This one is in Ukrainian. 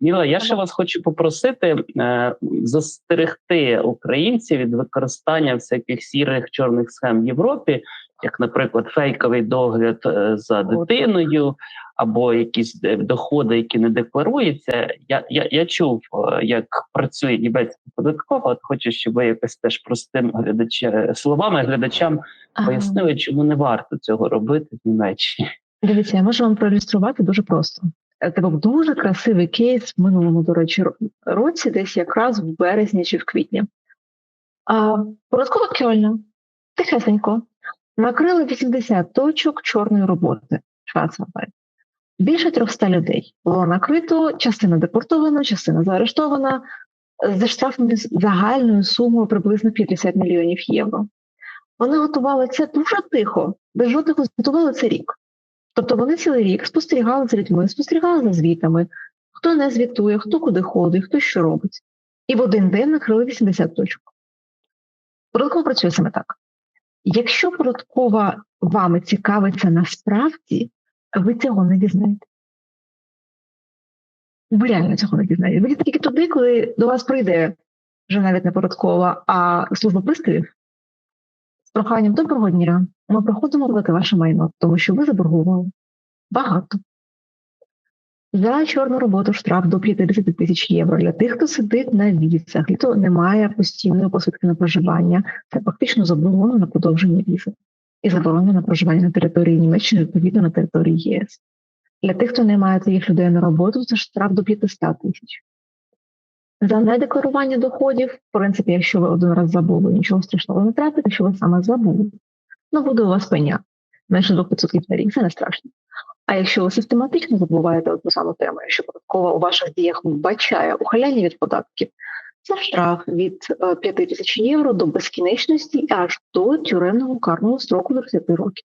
Міла, я ще вас хочу попросити е, застерегти українців від використання всяких сірих чорних схем в Європі, як, наприклад, фейковий догляд е, за дитиною або якісь е, доходи, які не декларуються. Я я, я чув, е, як працює німецька податкова. От хочу, щоб ви якось теж простим глядача словами глядачам пояснили, чому не варто цього робити в Німеччині. Дивіться, я можу вам проілюструвати дуже просто. Це був дуже красивий кейс в минулому, до речі, році, десь якраз в березні чи в квітні. А, Податкова Кьольна тихесенько накрили 80 точок чорної роботи. Шварцвальд. Більше 300 людей було накрито, частина депортована, частина заарештована за штрафами загальною сумою приблизно 50 мільйонів євро. Вони готували це дуже тихо, без жодного готували це рік. Тобто вони цілий рік спостерігали за людьми, спостерігали за звітами, хто не звітує, хто куди ходить, хто що робить. І в один день накрили 80 точок. Податкова працює саме так. Якщо податкова вами цікавиться насправді, ви цього не дізнаєте. Ви реально цього не дізнаєте. Ви тільки туди, коли до вас прийде вже навіть не податкова, а служба приставів з проханням доброго дня. Ми приходимо робити ваше майно, тому що ви заборгували багато. За чорну роботу штраф до 50 тисяч євро для тих, хто сидить на візах, хто не має постійної посвідки на проживання. Це фактично заборона на подовження візи і заборона на проживання на території Німеччини, відповідно на території ЄС. Для тих, хто не має цих людей на роботу, це штраф до 500 тисяч. За недекларування доходів, в принципі, якщо ви один раз забули, нічого страшного не тратите, якщо ви саме забули, ну буде у вас пеня менше 2% на рік, це не страшно. А якщо ви систематично забуваєте одну саму тему, якщо податкова у ваших діях вбачає ухиляння від податків, це штраф від 5 тисяч євро до безкінечності аж до тюремного карного строку до 30 років.